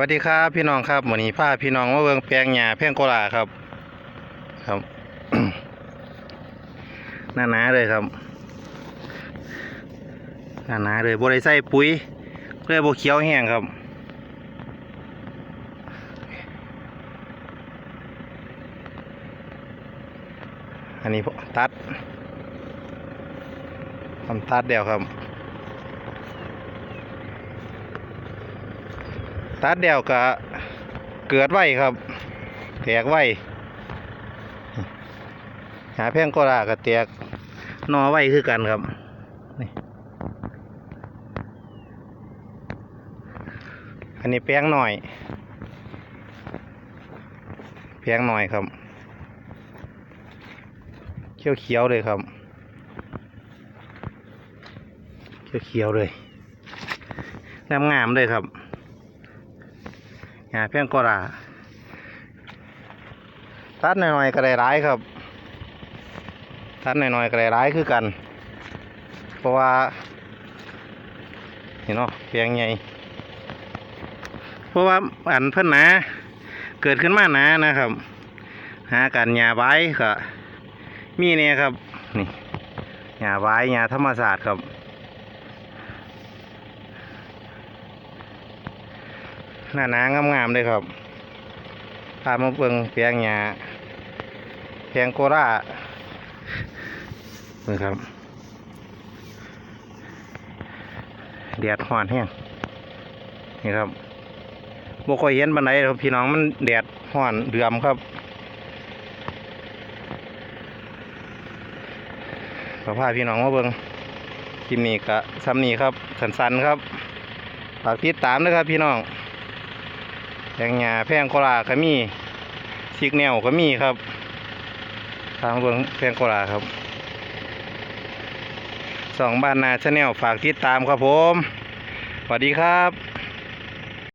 วัสดีครับพี่น้องครับวันนี้พาพี่น้องมาเบิ่งแปลงหญ้าแพงโกลาครับ ครับหน้าหนาเลยครับหน้าหนาเลยบริใส่ปุ๋ยเพื่อโบเขียวแห้งครับอันนี้ตัดทำตัดเดียวครับ ตัดเดียวก็เกิดไว้ครับ แตกไว้หาแพงก็ลาก็แตกนอไว้คือกันครับนี่อันนี้แป้งหน่อยแป้งหน่อยครับเขียวเขียวๆเลยครับเขียวเขียวๆเลยงามงามๆเลยครับ หาเพียงกราตัดหน่อยๆก็ได้ร้ายครับ ตัดหน่อยๆก็ได้ร้ายคือกัน เพราะว่าเห็นเนาะเพียงใหญ่เพราะว่าอันเพิ่นหนาเกิดขึ้นมาหนานะครับ หากันหญ้าไว้ก็มีเนี่ยครับ นี่หญ้าไว้หญ้าธรรมศาสตร์ครับ หน้าหนางามๆเลยครับพามาเบิ่งเปียงหญ้าเปียงโกรานี่ครับแดดฮ้อนแห้งนี่ครับบ่ค่อยเห็นบันไดครับพี่น้องมันแดดฮ้อนเดือมครับก็พาพี่น้องมาเบิ่งคลิปนี้ก็ซ้ำนี้ครับ สันๆครับฝากติดตามด้วยครับพี่น้อง แพงหญ้าแพงโคลาก็มีซิกแนวก็มีครับ ทางเบืองแพงโคลาครับสองบ้านนาชาแนลฝากติดตามครับผม สวัสดีครับ